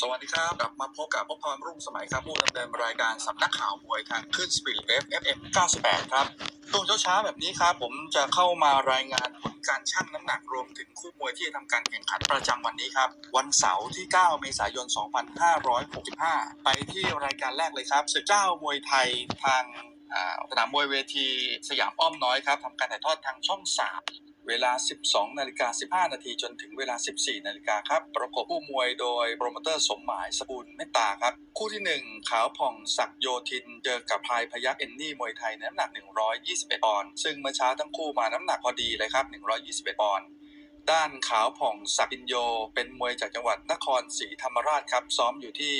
สวัสดีครับ กลับมาพบกับพบพรรุ่งสมัยครับ ผู้ดำเนินรายการสำนักข่าวมวยทางขึ้นสปีดเอฟเอฟเอ็ม98 ครับช่วงเช้าๆแบบนี้ครับ ผมจะเข้ามารายงานผลการชั่งน้ำหนักรวมถึงคู่มวยที่จะทำการแข่งขันประจำวันนี้ครับ วันเสาร์ที่ 9 เมษายน 2565 ไปที่รายการแรกเลยครับศึกเจ้ามวยไทยทางสนามมวยเวทีสยามอ้อมน้อยครับทำการถ่ายทอดทางช่อง 3 เวลา 12 นาฬิกา 15 นาทีจนถึงเวลา 14 นาฬิกาครับ ประกบผู้มวยโดยโปรโมเตอร์สมหมายสกุลเมตตาครับ คู่ที่ 1 ขาวผ่องศักโยธิน เจอกับพายพยักเอนนี่มวยไทยน้ำหนัก 121 ปอนด์ซึ่งเมื่อเช้าทั้งคู่มาน้ำหนักพอดีเลยครับ 121 ปอนด์ด้านขาวผ่องศักดิ์พินโย เป็นมวยจากจังหวัดนครศรีธรรมราชครับ ซ้อมอยู่ที่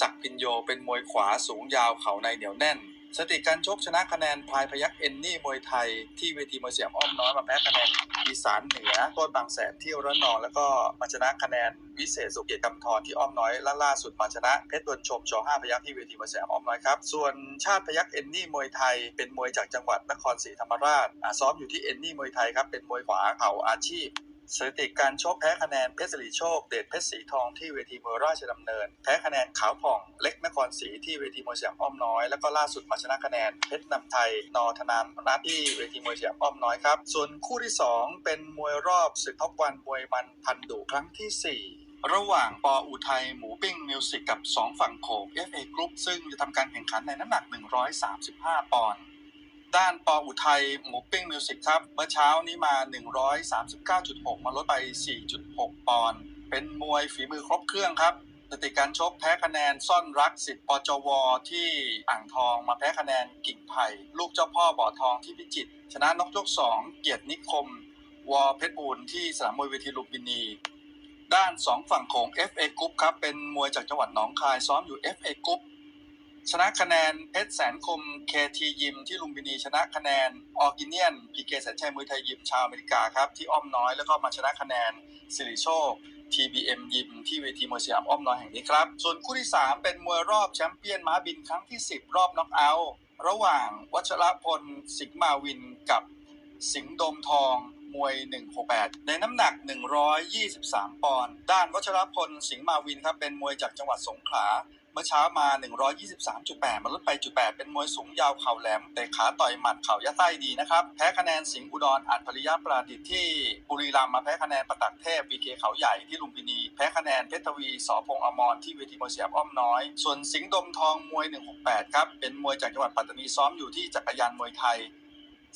ศักดิ์พินโยเป็นมวยขวาสูงยาวเข่าในเหนียวแน่น สถิติการชกชนะคะแนนพายพยักเอนนี่มวยไทยที่เวทีมวยสยมอ้อมน้อยมาแพ้คะแนนอีสานเหนือโคตรบางแสนที่ระนอง แล้วก็มาชนะคะแนนวิเศษสุขเกียรติกำธรที่อ้อมน้อยและล่าสุดมาชนะเพชรดวนชมชห้าพยักที่เวทีมวยสยมอ้อมน้อยครับส่วนชาติพยักเอนนี่มวยไทยเป็นมวยจากจังหวัดนครศรีธรรมราชซ้อมอยู่ที่เอนนี่มวยไทยครับเป็นมวยขวาเข่าอาชีพ สถิติการชกแพ้คะแนนเพชรสิริโชค เดชเพชรสีทองที่เวทีมวยราชดำเนิน แพ้คะแนนขาวผ่องเล็กนครศรีที่เวทีมวยสยามอ้อมน้อย แล้วก็ล่าสุดมาชนะคะแนนเพชรนำไทยนอธนามนัทที่เวทีมวยสยามอ้อมน้อยครับ ส่วนคู่ที่ 2 เป็นมวยรอบศึกท็อปวันมวยมันพันดุครั้งที่ 4ระหว่างปออุทัยหมูปิ้งมิวสิกกับ 2 ฝั่งโขง FA Group ซึ่งจะทำการแข่งขันในน้ำหนัก 135 ปอนด์ ด้านปออุทัยหมูปิ้งมิวสิกครับ เมื่อเช้านี้มา 139.6 มาลดไป 4.6 ปอนด์เป็นมวยฝีมือครบเครื่องครับสติการชกแพ้คะแนนซ่อนรักสิทธิ์ปจว ที่อ่างทองมาแพ้คะแนนกิ่งไผ่ลูกเจ้าพ่อบ่อทองที่พิจิตรชนะนกยก2เกียรตินิคม วอเพชรบูรณ์ที่สนามมวยเวทีลุมพินี ด้าน2ฝั่งโขง FA Group ครับเป็นมวยจากจังหวัดหนองคายซ้อมอยู่ FA Group ชนะคะแนนเพชรแสนคม KT ยิมที่ลุมพินีชนะคะแนนออร์กิเนียนพีเกแสนชัยมวยไทยยิมชาวอเมริกาครับที่อ้อมน้อยแล้วก็มาชนะคะแนนสิริโชค TBM ยิมที่เวทีมวยสยามอ้อมน้อยแห่งนี้ครับ ส่วนคู่ที่ 3 เป็นมวยรอบแชมเปี้ยนม้าบินครั้งที่ 10 รอบน็อกเอาท์ระหว่างวัชรพลสิงมาวินกับสิงห์โดมทองมวย 168 ในน้ำหนัก 123 ปอนด์ ด้านวัชรพล สิงห์มาวินครับ เป็นมวยจากจังหวัดสงขลา เมื่อเช้ามา 123.8มาลดไป8เป็นมวยสูงยาวเข่าแหลมแต่ขาต่อยหมัดเข่ายัดไส้ดีนะครับ แพ้คะแนนสิงห์อุดรอัจฉริยะปราดิษฐ์ที่บุรีรัมย์มาแพ้คะแนนประตักเทพ BK เคเขาใหญ่ที่ลุมพินี แพ้คะแนนเพชรทวีสอพงอมรที่เวทีมวยสยามอ้อมน้อย ส่วนสิงห์ดมทองมวย 168 ครับ เป็นมวยจากจังหวัดปัตตานีซ้อมอยู่ที่จักรยานมวยไทย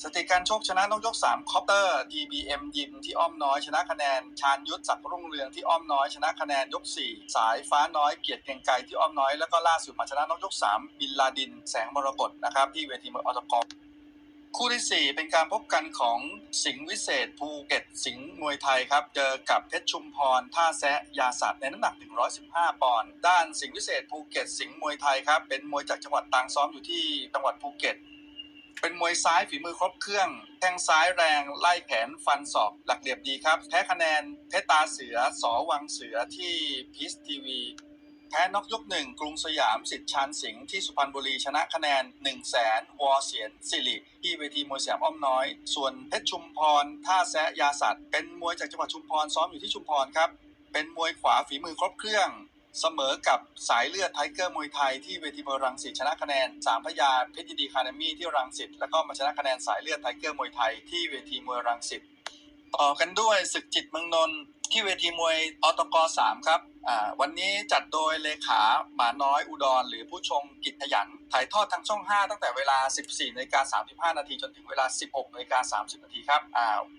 สถิติการชกชนะนกยก3คอปเตอร์ DBM ยิมที่อ้อมน้อยชนะคะแนน ชาญยุทธศักดิ์รุ่งเรืองที่อ้อมน้อยชนะคะแนนยก 4 สายฟ้าน้อยเกียรติเกรียงไกรที่อ้อมน้อยแล้วก็ล่าสุดมาชนะนกยก 3 บินลาดิน แสงมรกตนะครับที่เวทีมวยอตกอคู่ทีสี่ 4 เป็นการพบกันของสิงห์วิเศษภูเก็ตสิงห์มวยไทยครับ เจอกับเพชรชุมพร ท่าแซะยาสัตว์ในน้ำหนัก 115 ปอนด์ด้านสิงห์วิเศษภูเก็ตสิงห์มวยไทยครับเป็นมวยจากจังหวัดตางซ้อมอยู่ที่จังหวัดภูเก็ต เป็นมวยซ้ายฝีมือครบเครื่องแข้งซ้ายแรงไล่แขนฟันศอกหลักเหลี่ยมดีครับ แพ้คะแนนเพชรตาเสือสอวังเสือที่พีซทีวีแพ้นกยกหนึ่งกรุงสยามสิทธิ์ชานสิงห์ที่สุพรรณบุรีชนะคะแนน1 0 0 0 0แสนวอเสียนสิริที่เวทีมวยสยามอ้อมน้อย ส่วนเพชรชุมพรท่าแซะยาสัตว์เป็นมวยจากจังหวัดชุมพรซ้อมอยู่ที่ชุมพรครับเป็นมวยขวาฝีมือครบเครื่อง เสมอกับสายเลือดไทเกอร์มวยไทยที่เวทีมวยรังสิตชนะคะแนนสามพยาเพชรยินดีคาเดมี่ที่รังสิตแล้วก็มาชนะคะแนนสายเลือดไทเกอร์มวยไทยที่เวทีมวยรังสิตต่อกันด้วยศึกจิตเมืองนนท์ที่เวทีมวยอตกสามครับวันนี้จัดโดยเลขาหมาน้อยอุดร หรือผู้ชงกิจขยัน ถ่ายทอดทางช่อง 5 ตั้งแต่เวลา 14นาฬิกา35 นาทีจนถึงเวลา 16นาฬิกา30 นาทีครับ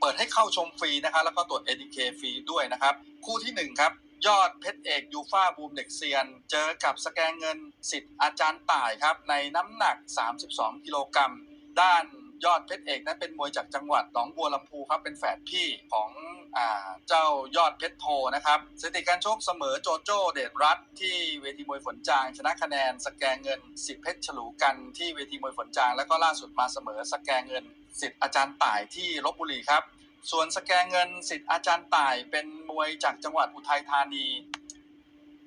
เปิดให้เข้าชมฟรีนะครับแล้วก็ตรวจ ADK ฟรีด้วยนะครับ คู่ทีหนึ่1 ครับ ยอดเพชรเอกยูฟ่าบูมเด็กเซียน เจอกับสแกงเงินสิทธิ์อาจารย์ต่ายครับ ในน้ำหนัก 32 กิโลกรัม ด้านยอดเพชรเอกนั้นเป็นมวยจากจังหวัดหนองบัวลำพูครับ เป็นแฝดพี่ของอ่าเจ้ายอดเพชรโทนะครับสถิติการชกเสมอโจโจ้เดชรัตที่เวทีมวยฝนจาง ชนะคะแนนสแกงเงินสิทธิเพชรฉลูกันที่เวทีมวยฝนจาง แล้วก็ล่าสุดมาเสมอสแกงเงินสิทธิ์อาจารย์ต่ายที่ลบบุรีครับ ส่วนสแกงเงินสิทธิ์อาจารย์ต่ายเป็น วยจากจังหวัดอุทัยธานี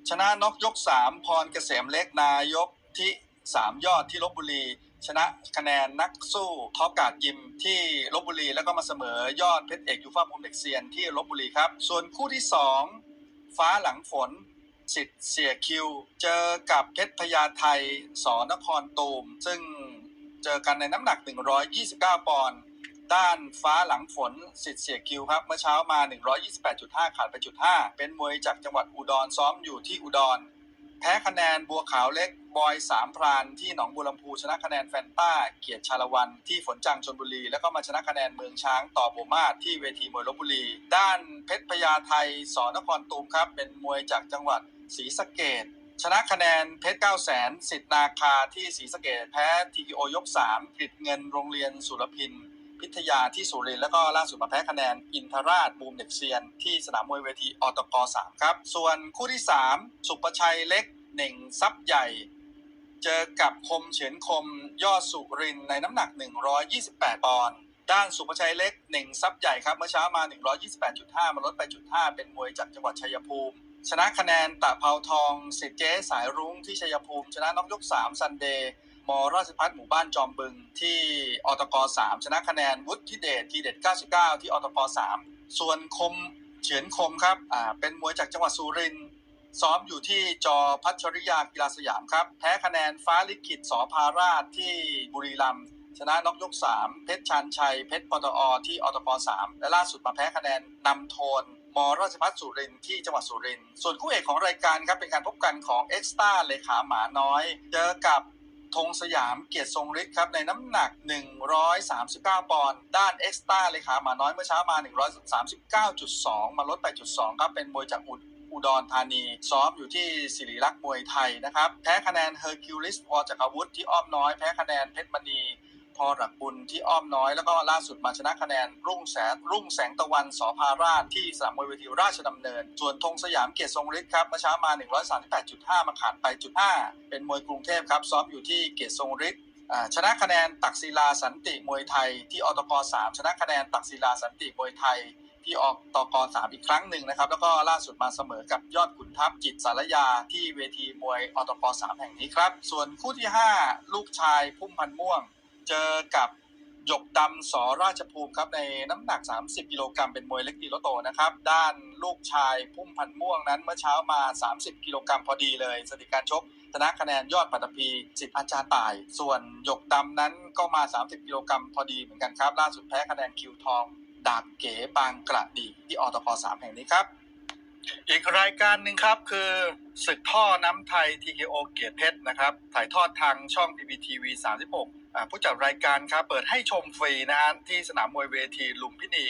ชนะน็อกยก3พรเกษมเล็กนายกที่3ยอดที่ลบบุรี ชนะคะแนนนักสู้ท็อปการ์ดยิมที่ลบบุรี แล้วก็มาเสมอยอดเพชรเอกยูฟ่าพรมเด็กเซียนที่ลบบุรีครับ ส่วนคู่ที่2ฟ้าหลังฝนสิทธิ์เสียคิว เจอกับเพชรพญาไทสอนครตูม ซึ่งเจอกันในน้ำหนัก 129 ปอนด์ ด้านฟ้าหลังฝนสิทธิ์เสียคิวครับเมื่อเช้ามา 128.5 ขาดไปจุด5เป็นมวยจากจังหวัดอุดรซ้อมอยู่ที่อุดร แพ้คะแนนบัวขาวเล็กบอยสามพรานที่หนองบัวลำพูชนะคะแนนแฟนต้า เกียรติชาละวันที่ฝนจังชนบุรี แล้วก็มาชนะคะแนนเมืองช้างต่อโบมาศที่เวทีมวยลบบุรี ด้านเพชรพญาไทยสอนครตูมครับ เป็นมวยจากจังหวัดศรีสะเกดชนะคะแนนเพชรเก้าแสนสิทธนาคาที่ศรีสะเกดแพ้ทีโอยก3กริดเงินโรงเรียนสุรพิน พิทยาที่สุรินทร์แล้วก็ล่าสุดมาแพ้คะแนนอินทราชบูมเด็กเซียน ที่สนามมวยเวทีอตก3ครับ ส่วนคู่ที่ 3 สุประชัยเล็กเหน่งซับใหญ่ เจอกับคมเฉินคมยอดสุรินทร์ในน้ำหนัก 128 ปอนด์ด้านสุประชัยเล็กเหน่งซับใหญ่ครับเมื่อเช้ามา 128.5 มาลดไปจุด5เป็นมวยจากจังหวัดชัยภูมิ ชนะคะแนนตะเภาทองสิทธิเจ๊สายรุ้งที่ชัยภูมิ ชนะน็อกยก 3 ซันเดย์ มราชพัฒหมู่บ้านจอมบึง ที่อตก3ชนะคะแนนวุฒิเดชทีเด็ด 99 ที่อตก3ส่วนคมเฉือนคมครับอ่าเป็นมวยจากจังหวัดสุรินทร์ซ้อมอยู่ที่จอพัชริยากีฬาสยามครับ แพ้คะแนนฟ้าลิขิตสอพาราชที่บุรีรัมย์ชนะน็อกยก 3 เพชรชันชัย เพชรปตอที่อตก3และล่าสุดมาแพ้คะแนนนำโทนมราชพัฒสุรินที่จังหวัดสุรินส่วนคู่เอกของรายการครับเป็นการพบกันของเอ็กซ์ต้าเลขาหมาน้อย เจอกับ ธงสยามเกียรติทรงฤทธิ์ครับในน้ำหนัก 139 ปอนด์ด้านเอ็กซ์ต้าเลยขามาน้อยเมื่อเช้ามา 139.2 มาลดไปจุด2ครับเป็นมวยจากอุดอุดรธานีซ้อมอยู่ที่ศิริลักษ์มวยไทยนะครับ แพ้คะแนนเฮอร์คิวลิสพอจากอาวุธที่อ้อมน้อยแพ้คะแนนเพชรมณี พอหลักบุญที่อ้อมน้อย แล้วก็ล่าสุดมาชนะคะแนน รุ่งแสงรุ่งแสงตะวันสอพาราชที่สนามมวยเวทีราชดำเนิน ส่วนธงสยามเกียรติทรงฤทธิ์ครับเมื่อเช้ามา 138.5 มาขาดไปจุด5เป็นมวยกรุงเทพครับซ้อมอยู่ที่เกียรติทรงฤทธิ์ชนะคะแนนตักศิลาสันติมวยไทย ที่อตก3ชนะคะแนนตักศิลาสันติมวยไทยที่ออกตก3อีกครั้งหนึ่งนะครับ แล้วก็ล่าสุดมาเสมอกับยอดขุนทัพจิตสารยาที่เวทีมวยอตก3แห่งนี้ครับ ส่วนคู่ที่ 5 ลูกชายพุ่มพันม่วง เจอกับหยกดำสอราชภูมิครับในน้ำหนัก 30 กิโลกรัมเป็นมวยเล็กดีโลโตนะครับ ด้านลูกชายพุ่มพันธ์ม่วงนั้นเมื่อเช้ามา 30 กิโลกรัมพอดีเลยสถิติการชกชนะคะแนนยอดปัตตภีสิทธิอาจารย์ตาย ส่วนหยกดำนั้นก็มา 30 กิโลกรัมพอดีเหมือนกันครับ ล่าสุดแพ้คะแนนคิวทองดาบเก๋บางกระดีที่อตพ3แห่งนี้ครับ อีกรายการหนึ่งครับคือศึกท่อน้ำไทย TKO เกียรติเพชรนะครับถ่ายทอดทางช่อง PPTV 36อ่าผู้จัดรายการครับเปิดให้ชมฟรีนะฮะที่สนามมวยเวทีลุมพินี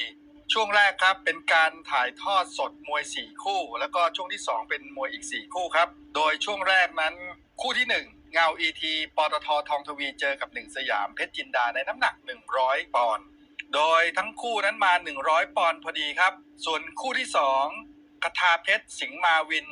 ช่วงแรกครับเป็นการถ่ายทอดสดมวย 4 คู่ แล้วก็ช่วงที่ 2 เป็นมวยอีก 4 คู่ครับ โดยช่วงแรกนั้นคู่ที่ 1เงา ET ปตททองทวีเจอกับหนึ่งสยามเพชรจินดาในน้ำหนัก 100 ปอนด์ โดยทั้งคู่นั้นมา 100 ปอนด์พอดีครับ ส่วนคู่ที่ 2 คทาเพชรสิงห์มาวิน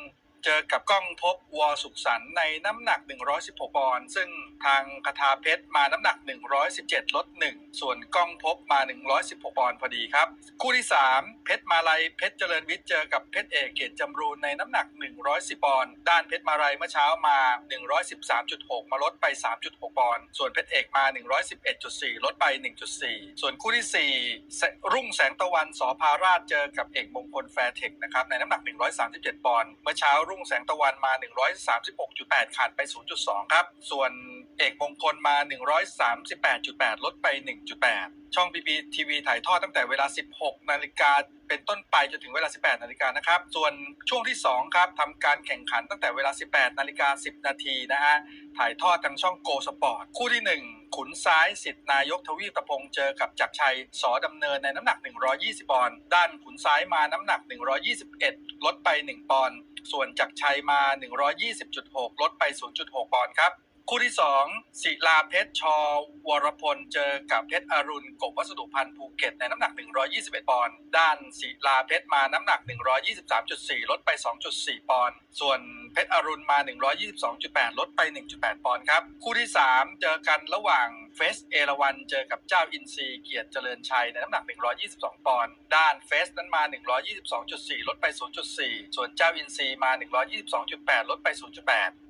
เจอกับกล้องพบวอสุขสันในน้ำหนัก 116 ปอนด์ซึ่งทางคทาเพชรมาน้ำหนัก 117 ลด 1 ส่วนกล้องพบมา 116 ปอนด์พอดีครับ คู่ที่ 3 เพชรมาลัยเพชรเจริญวิทย์เจอกับเพชรเอกเกียรติจำรูนในน้ำหนัก 110 ปอนด์ด้านเพชรมาลัยเมื่อเช้ามา 113.6 มาลดไป 3.6 ปอนด์ส่วนเพชรเอกมา 111.4 ลดไป 1.4 ส่วนคู่ที่ 4 รุ่งแสงตะวันสอพาราชเจอกับเอกมงคลแฟร์เทคนะครับในน้ำหนัก 137 ปอนด์เมื่อเช้ารุ่งแสงตะวันมา 136.8 ขาดไป 0.2 ครับ ส่วน เอกมงคลมา 138.8 ลดไป 1.8 ช่อง PP TV ถ่ายทอดตั้งแต่เวลา 16 นาฬิกาเป็นต้นไปจนถึงเวลา 18 นาฬิกานะครับ ส่วนช่วงที่ 2 ครับทำการแข่งขันตั้งแต่เวลา 18 นาฬิกา 10 นาทีนะฮะ ถ่ายทอดทางช่องโกสปอร์ต คู่ที่ 1 ขุนซ้ายสิทธินายกทวีปตะพงษ์เจอกับจักรชัยสอดำเนินในน้ำหนัก 120 ปอนด์ ด้านขุนซ้ายมาน้ำหนัก 121 ลดไป 1 ปอนด์ ส่วนจักรชัยมา 120.6 ลดไป 0.6 ปอนด์ครับ คู่ที่2ศิลาเพชรชอวรพลเจอกับเพชรอรุณกบวัสดุพันธ์ภูเก็ตในน้ำหนัก 121 ปอนด์ด้านศิลาเพชรมาน้ำหนัก 123.4 ลดไป 2.4 ปอนด์ส่วนเพชรอรุณมา 122.8 ลดไป 1.8 ปอนด์ครับ คู่ที่ 3 เจอกันระหว่างเฟสเอราวันเจอกับเจ้าอินซีเกียรติเจริญชัยในน้ำหนัก 122 ปอนด์ด้านเฟสนั้นมา 122.4 ลดไป 0.4 ส่วนเจ้าอินซีมา 122.8 ลดไป 0.8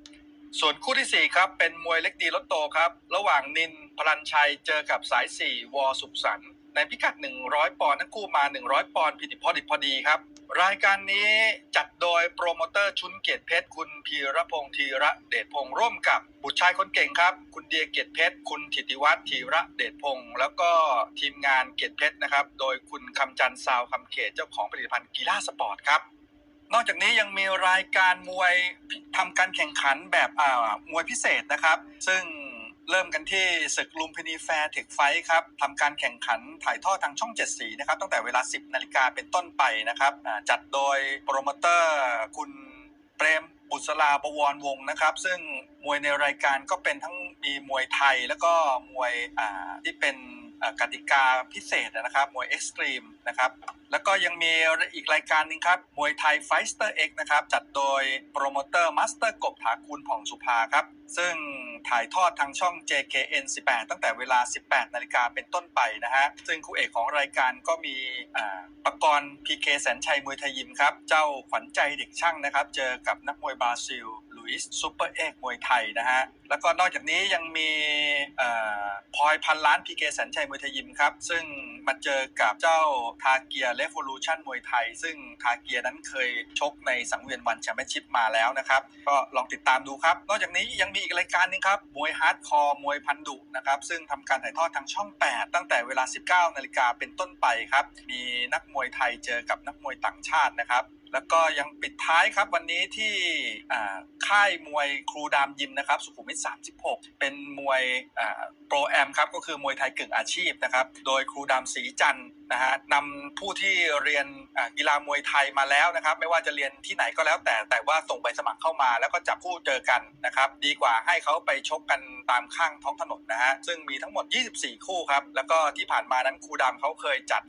ส่วนคู่ที่ 4 ครับ เป็นมวยเล็กดีลดโตครับ ระหว่างนินพลันชัยเจอกับสาย 4 วอสุขสันในพิกัด 100 ปอนด์ทั้งคู่มา 100 ปอนด์ผิดพอดิพอดีครับ รายการนี้จัดโดยโปรโมเตอร์ชุนเกียรติเพชร คุณพีรพงษ์ธีระเดชพงษ์ร่วมกับบุตรชายคนเก่งครับ คุณเดียเกียรติเพชร คุณธิติวัฒน์ธีระเดชพงษ์แล้วก็ทีมงานเกียรติเพชรนะครับ โดยคุณคำจันทร์ซาวคำเขตเจ้าของผลิตภัณฑ์กีฬาสปอร์ตครับ นอกจากนี้ยังมีรายการมวยทำการแข่งขันแบบอ่ามวยพิเศษนะครับ ซึ่งเริ่มกันที่ศึกลุมพินีแฟร์เทคไฟครับทำการแข่งขันถ่ายทอดทางช่อง 7 สีนะครับ ตั้งแต่เวลา 10 นาฬิกาเป็นต้นไปนะครับจัดโดยโปรโมเตอร์คุณเปรมบุษราบวรวงนะครับ ซึ่งมวยในรายการก็เป็นทั้งมีมวยไทยแล้วก็มวยที่เป็น กติกาพิเศษนะครับมวยเอ็กซ์ตรีมนะครับแล้วก็ยังมีอีกรายการหนึ่งครับมวยไทยไฟสเตอร์เอ็กนะครับจัดโดยโปรโมเตอร์มาสเตอร์กบถาคูลผ่องสุภาครับซึ่งถ่ายทอดทางช่อง JKN 18 ตั้งแต่เวลา 18 นาฬิกาเป็นต้นไปนะฮะซึ่งคู่เอกของรายการก็มีอ่าปกรณ์ PK แสนชัยมวยไทยยิมครับเจ้าขวัญใจเด็กช่างนะครับเจอกับนักมวยบราซิล ลุยส์ซูเปอร์เอกมวยไทยนะฮะ แล้วก็นอกจากนี้ยังมีพลอยพันล้าน PK แสนชัยมวยไทยยิมครับ ซึ่งมาเจอกับเจ้าทาเกียเลฟ o ลูชันมวยไทย ซึ่งทาเกียนั้นเคยชกในสังเวียนวันแชมเปี้ยนชิพมาแล้วนะครับ ก็ลองติดตามดูครับ นอกจากนี้ยังมีอีกรายการหนึงครับ มวยฮาร์ดคอร์มวยพันดุนะครับ ซึ่งทำการถ่ายทอดทางช่อง 8 ตั้งแต่เวลา 19 นาฬิกาเป็นต้นไปครับ มีนักมวยไทยเจอกับนักมวยต่างชาตินะครับ แล้วก็ยังปิดท้ายครับวันนี้ที่ค่ายมวยครูดามยิมนะครับ สุขุมวิท 36 เป็นมวยโปรแอมครับก็คือมวยไทยกึ่งอาชีพนะครับ โดยครูดามสีจันทร์ นะฮะนำผู้ที่เรียนกีฬามวยไทยมาแล้วนะครับ ไม่ว่าจะเรียนที่ไหนก็แล้วแต่แต่ว่าส่งใบสมัครเข้ามา แล้วก็จับคู่เจอกันนะครับ ดีกว่าให้เขาไปชกกันตามข้างท้องถนนนะฮะซึ่งมีทั้งหมด 24 คู่ครับ แล้วก็ที่ผ่านมานั้นครูดาเขาเคยจัด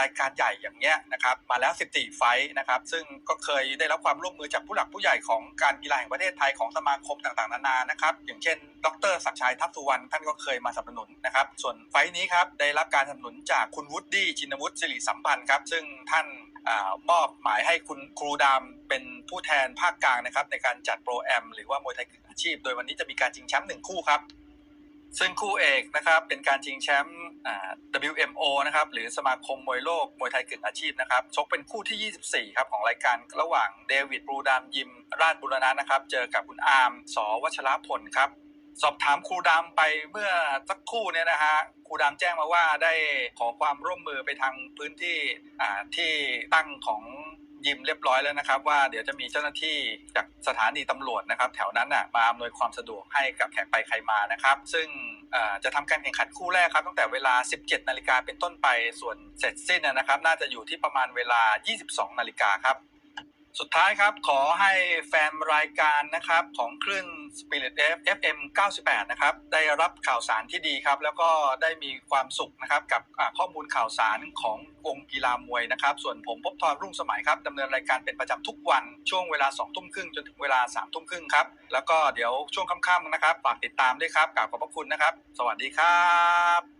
รายการใหญ่อย่างเงี้ยนะครับมาแล้ว 14 ไฟท์นะครับ ซึ่งก็เคยได้รับความร่วมมือจากผู้หลักผู้ใหญ่ของการกีฬาแห่งประเทศไทยของสมาคมต่างๆ นานานะครับ อย่างเช่นดรศักชัยทัพสุวรรณท่านก็เคยมาสนับสนุนนะครับ ส่วนไฟท์นี้ครับได้รับการสนับสนุนจากคุณวุฒิชินวุฒิสิริสัมพันธ์ครับ ซึ่งท่านอมอบหมายให้คุณครูดามเป็นผู้แทนภาคกลางนะครับ ในการจัดโปรแอม หรือว่ามวยไทยกึ่งอาชีพ โดยวันนี้จะมีการชิงแชมป์หนึ่งคู่ครับ ซึ่งคู่เอกนะครับเป็นการชิงแชมป์ WMO นะครับหรือสมาคมมวยโลกมวยไทยกึ่งอาชีพนะครับชกเป็นคู่ที่ 24 ครับของรายการระหว่างเดวิดบรูดามยิม ราชบุรณะนะครับ เจอกับคุณอาร์มสวัชรพลครับ สอบถามครูดำไปเมื่อสักครู่เนี่ยนะฮะครูดำแจ้งมาว่าได้ขอความร่วมมือไปทางพื้นที่อ่าที่ตั้งของยิมเรียบร้อยแล้วนะครับ ว่าเดี๋ยวจะมีเจ้าหน้าที่จากสถานีตำรวจนะครับ แถวนั้นน่ะมาอำนวยความสะดวกให้กับแขกไปใครมานะครับ ซึ่งจะทำการแข่งขันคู่แรกครับ ตั้งแต่เวลา 17 นาฬิกาเป็นต้นไปส่วนเสร็จสิ้นนะครับ น่าจะอยู่ที่ประมาณเวลา 22 นาฬิกาครับ สุดท้ายครับขอให้แฟนรายการนะครับของคลื่น Spirit F FM 98 นะครับ ได้รับข่าวสารที่ดีครับ แล้วก็ได้มีความสุขนะครับ กับข้อมูลข่าวสารของวงกีฬามวยนะครับ ส่วนผมพบทรรุ่งสมัยครับดำเนินรายการเป็นประจำทุกวัน ช่วงเวลา 2 ทุ่มครึ่งจนถึงเวลา 3 ทุ่มครึ่งครับ แล้วก็เดี๋ยวช่วงค่ำๆนะครับฝากติดตามด้วยครับกราบขอบพระคุณนะครับ สวัสดีครับ